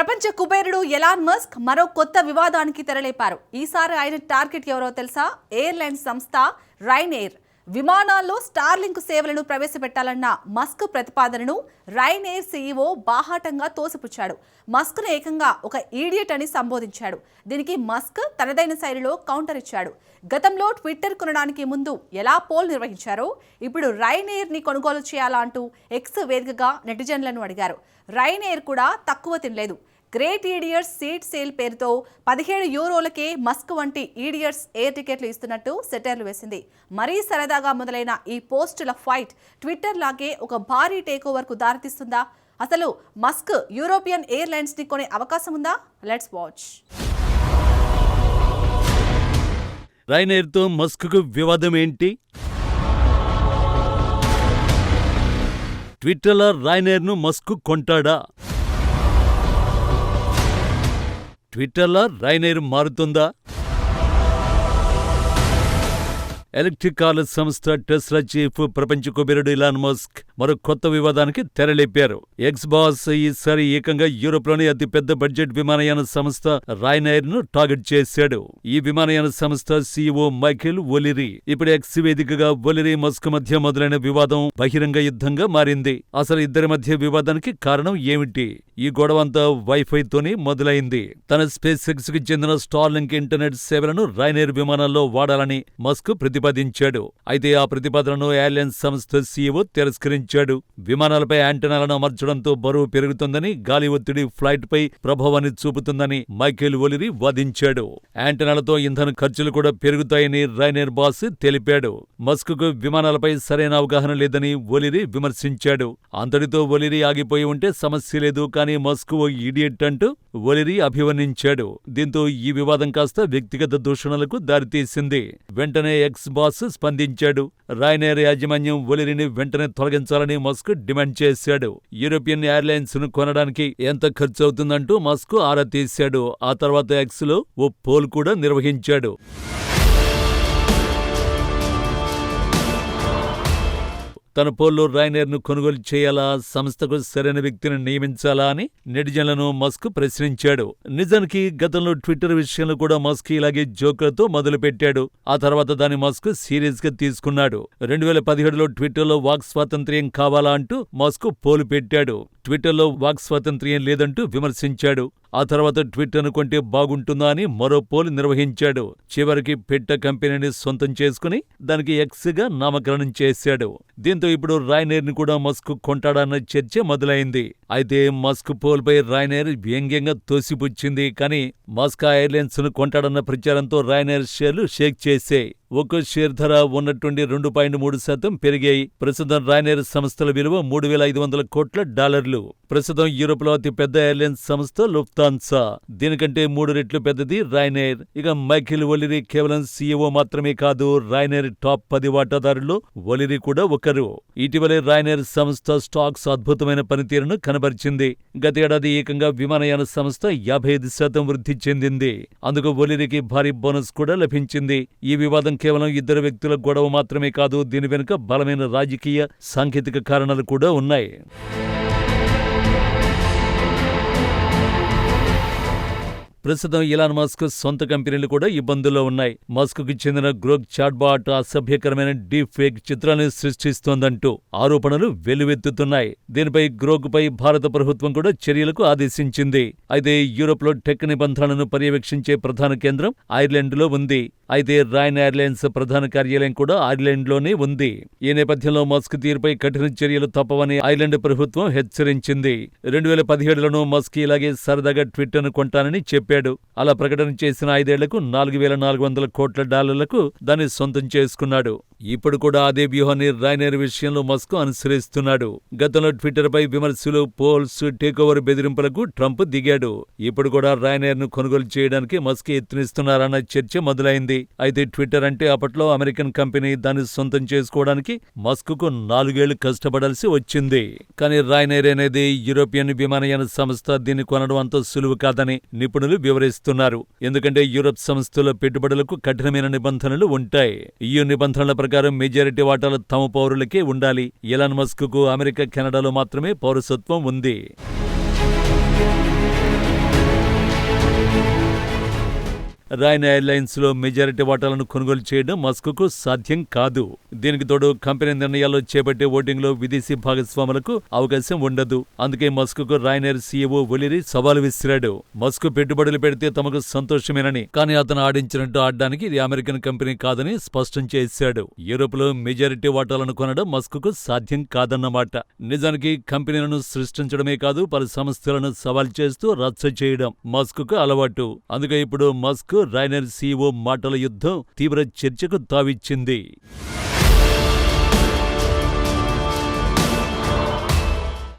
ప్రపంచ కుబేరుడు Elon Musk మరో కొత్త వివాదానికి తెరలేపారు. ఈసారి ఆయన టార్గెట్ ఎవరో తెలుసా? ఎయిర్లైన్ సంస్థ రైన్ ఎయిర్ విమానాల్లో స్టార్లింక్ సేవలను ప్రవేశపెట్టాలన్న మస్క్ ప్రతిపాదనను రైన్ ఎయిర్ సీఈఓ బాహాటంగా తోసిపుచ్చాడు. మస్క్ను ఏకంగా ఒక ఈడియట్ అని సంబోధించాడు. దీనికి మస్క్ తనదైన శైలిలో కౌంటర్ ఇచ్చాడు. గతంలో ట్విట్టర్ కొనడానికి ముందు ఎలా పోల్ నిర్వహించారో ఇప్పుడు రైన్ ఎయిర్ని కొనుగోలు చేయాలా అంటూ ఎక్స్ వేదికగా నెటిజన్లను అడిగారు. రైన్ ఎయిర్ కూడా తక్కువ తినలేదు. గ్రేట్ ఈడియర్స్ సీట్ సేల్ పేరుతో పదిహేడు యూరోలకే మస్క్ వంటి ఈడియర్స్ ఎయిర్ టికెట్లు ఇస్తున్నట్టు సెటర్లు వేసింది. మరీ సరదాగా మొదలైన ఈ పోస్టుల ఫైట్ ట్విట్టర్ లాగే ఒక భారీ టేక్ ఓవర్కు దారితీస్తుందా? అసలు మస్క్ యూరోపియన్ ఎయిర్లైన్స్ని కొనే అవకాశం ఉందా? లెట్స్ వాచ్ రైనైర్తో మస్క్కు వివాదం ఏంటి? ట్విట్టర్లో రైనైర్ను మస్క్ కొంటాడా? ట్విట్టర్లో రైనైర్ మారుతుందా? ఎలక్ట్రిక్ కార్ల సంస్థ టెస్లా చీఫ్ ప్రపంచ కుబేరుడు ఇలాన్ మస్క్ మరో కొత్త వివాదానికి తెరలేపారు. ఎక్స్ బాస్ ఈసారి ఏకంగా యూరోప్లోని అతిపెద్ద బడ్జెట్ విమానయాన సంస్థ రాయనైర్ను టార్గెట్ చేశాడు. ఈ విమానయాన సంస్థ సీఈఓ మైఖేల్ ఒలిరి ఇప్పుడు ఎక్స్ వేదికగా ఒలిరి మస్క్ మధ్య మొదలైన వివాదం బహిరంగ యుద్ధంగా మారింది. అసలు ఇద్దరి మధ్య వివాదానికి కారణం ఏమిటి? ఈ గొడవంతా వైఫైతోనే మొదలైంది. తన స్పేస్ ఎక్స్కి చెందిన స్టార్లింక్ ఇంటర్నెట్ సేవలను రైనేర్ విమానాల్లో వాడాలని మస్క్ ప్రతిపాదించాడు. అయితే ఆ ప్రతిపాదనను ఎయిర్లైన్స్ సంస్థ సీఈఓ తిరస్కరించాడు. విమానాలపై యాంటెనాలను అమర్చడంతో బరువు పెరుగుతుందని గాలి ఒత్తిడి ఫ్లైట్పై ప్రభావాన్ని చూపుతుందని మైకేల్ ఒలిరి వాదించాడు. యాంటెనాలతో ఇంధన ఖర్చులు కూడా పెరుగుతాయని రైనేర్ బాస్ తెలిపాడు. మస్క్కు విమానాలపై సరైన అవగాహన లేదని ఒలిరి విమర్శించాడు. అంతటితో ఒలిరి ఆగిపోయి ఉంటే సమస్య లేదు కానీ మస్క్ ఓ ఇడియట్ అంటూ ఒలిరి అభివర్ణించాడు. దీంతో ఈ వివాదం కాస్త వ్యక్తిగత దూషణలకు దారితీసింది. వెంటనే ఎక్స్ బాస్ స్పందించాడు. రాయనేర్ యాజమాన్యం ఒలిరిని వెంటనే తొలగించాలని మస్క్ డిమాండ్ చేశాడు. యూరోపియన్ ఎయిర్లైన్స్ను కొనడానికి ఎంత ఖర్చు అవుతుందంటూ మస్క్ ఆరా తీశాడు. ఆ తర్వాత ఎక్స్లో ఓ పోల్ కూడా నిర్వహించాడు. తన పోల్లో రైనర్ను కొనుగోలు చేయాలా సంస్థకు సరైన వ్యక్తిని నియమించాలా అని నెటిజన్లను మస్క్ ప్రశ్నించాడు. నిజానికి గతంలో ట్విట్టర్ విషయంలో కూడా మస్క్ ఇలాగే జోకులతో మొదలుపెట్టాడు. ఆ తర్వాత దాన్ని మస్క్ సీరియస్గా తీసుకున్నాడు. రెండు వేల పదిహేడులో ట్విట్టర్లో వాక్ స్వాతంత్ర్యం కావాలా అంటూ మస్క్ పోలు పెట్టాడు ట్విట్టర్లో వాక్ స్వాతంత్ర్యం లేదంటూ విమర్శించాడు. ఆ తర్వాత ట్విట్టర్ను కొంటే బాగుంటుందా అని మరో పోలు నిర్వహించాడు. చివరికి పెట్ట కంపెనీని సొంతం చేసుకుని దానికి ఎక్స్గా నామకరణం చేశాడు. దీంతో ఇప్పుడు రాయనేర్ని కూడా మస్క్ కొంటాడన్న చర్చ మొదలైంది. అయితే మస్క్ పోల్పై రాయనేర్ వ్యంగ్యంగా తోసిపుచ్చింది. కానీ మస్క్ ఎయిర్లైన్స్ను కొంటాడన్న ప్రచారంతో రాయనేర్ షేర్లు షేక్ చేశాయి. ఒక్కో షేర్ ధర ఉన్నట్టుండి రెండు పాయింట్ మూడు శాతం పెరిగాయి. ప్రస్తుతం రాయనేర్ సంస్థల విలువ మూడు వేల ఐదు వందల కోట్ల డాలర్లు. ప్రస్తుతం యూరోప్లో అతి పెద్ద ఎయిర్లైన్స్ సంస్థ లుఫ్తాన్సా. దీనికంటే మూడు రెట్లు పెద్దది రాయనేర్. ఇక మైఖిల్ ఒలిరి కేవలం సీఈఓ మాత్రమే కాదు రాయనేర్ టాప్ పది వాటాదారుల్లో ఒలిరి కూడా ఒకరు. ఇటీవలే రాయనేర్ సంస్థ స్టాక్స్ అద్భుతమైన పనితీరును కనబరిచింది. గతేడాది ఏకంగా విమానయాన సంస్థ యాభై ఐదు శాతం వృద్ధి చెందింది. అందుకు ఒలిరికి భారీ బోనస్ కూడా లభించింది. ఈ వివాదం కేవలం ఇద్దరు వ్యక్తుల గొడవ మాత్రమే కాదు దీని వెనుక బలమైన రాజకీయ సాంకేతిక కారణాలు కూడా ఉన్నాయి. ప్రస్తుతం ఇలాన్ మస్క్ సొంత కంపెనీలు కూడా ఇబ్బందుల్లో ఉన్నాయి. మస్క్కి చెందిన గ్రోక్ చాట్బాట్ అసభ్యకరమైన డీప్ ఫేక్ చిత్రాలను సృష్టిస్తోందంటూ ఆరోపణలు వెలువెత్తుతున్నాయి దీనిపై గ్రోక్ పై భారత ప్రభుత్వం కూడా చర్యలకు ఆదేశించింది. అయితే యూరోప్లో టెక్ నిబంధనలను పర్యవేక్షించే ప్రధాన కేంద్రం ఐర్లాండ్లో ఉంది. అయితే రాయన్ ఎయిర్లైన్స్ ప్రధాన కార్యాలయం కూడా ఐర్లాండ్లోనే ఉంది. ఈ నేపథ్యంలో మస్క్ తీరుపై కఠిన చర్యలు తప్పవని ఐర్లాండ్ ప్రభుత్వం హెచ్చరించింది. రెండు వేల పదిహేడులోనూ మస్క్ ఇలాగే సరదాగా ట్విట్టర్ను కొంటానని చెప్పాడు. అలా ప్రకటన చేసిన ఐదేళ్ళకు నాలుగు వేల నాలుగు వందల కోట్ల డాలర్లకు దాన్ని సొంతం చేసుకున్నాడు. ఇప్పుడు కూడా అదే వ్యూహాన్ని రైనర్ విషయంలో మస్క్ అనుసరిస్తున్నాడు. గతంలో ట్విట్టర్పై విమర్శలు పోల్స్ టేకోవర్ బెదిరింపులకు ట్రంప్ దిగాడు. ఇప్పుడు కూడా రైనర్ను కొనుగోలు చేయడానికి మస్క్ యత్నిస్తున్నారన్న చర్చ మొదలైంది. అయితే ట్విట్టర్ అంటే అప్పట్లో అమెరికన్ కంపెనీ దాన్ని సొంతం చేసుకోవడానికి మస్క్కు నాలుగేళ్ళు కష్టపడాల్సి వచ్చింది. కానీ రైనైర్ అనేది యూరోపియన్ విమానయాన సంస్థ దీన్ని కొనడం అంత సులువు కాదని నిపుణులు వివరిస్తున్నారు. ఎందుకంటే యూరప్ సంస్థల పెట్టుబడులకు కఠినమైన నిబంధనలు ఉంటాయి. ఈ నిబంధనల ప్రకారం మెజారిటీ వాటాలు తమ పౌరులకే ఉండాలి. ఎలాన్ మస్క్కు అమెరికా కెనడాలో మాత్రమే పౌరసత్వం ఉంది. రాయన్ ఎయిర్లైన్స్లో మెజారిటీ వాటాలను కొనుగోలు చేయడం మస్కుకు సాధ్యం కాదు. దీనికి తోడు కంపెనీ నిర్ణయాల్లో చేపట్టే ఓటింగ్లో విదేశీ భాగస్వాములకు అవకాశం ఉండదు. అందుకే మస్క్కు రాయనర్ సీఈఓ ఒలిరి సవాలు విసిరాడు. మస్క్ పెట్టుబడులు పెడితే తమకు సంతోషమేనని కానీ అతను ఆడించినట్టు ఆడడానికి ఇది అమెరికన్ కంపెనీ కాదని స్పష్టం చేశాడు. యూరోప్లో మెజారిటీ వాటాలను కొనడం మస్క్కు సాధ్యం కాదన్నమాట. నిజానికి కంపెనీలను సృష్టించడమే కాదు పలు సంస్థలను సవాల్ చేస్తూ రచ్చ చేయడం మస్క్కు అలవాటు. అందుకే ఇప్పుడు మస్క్ రైనర్ సీఓ మాటల యుద్ధం తీవ్ర చర్చకు తావిచ్చింది.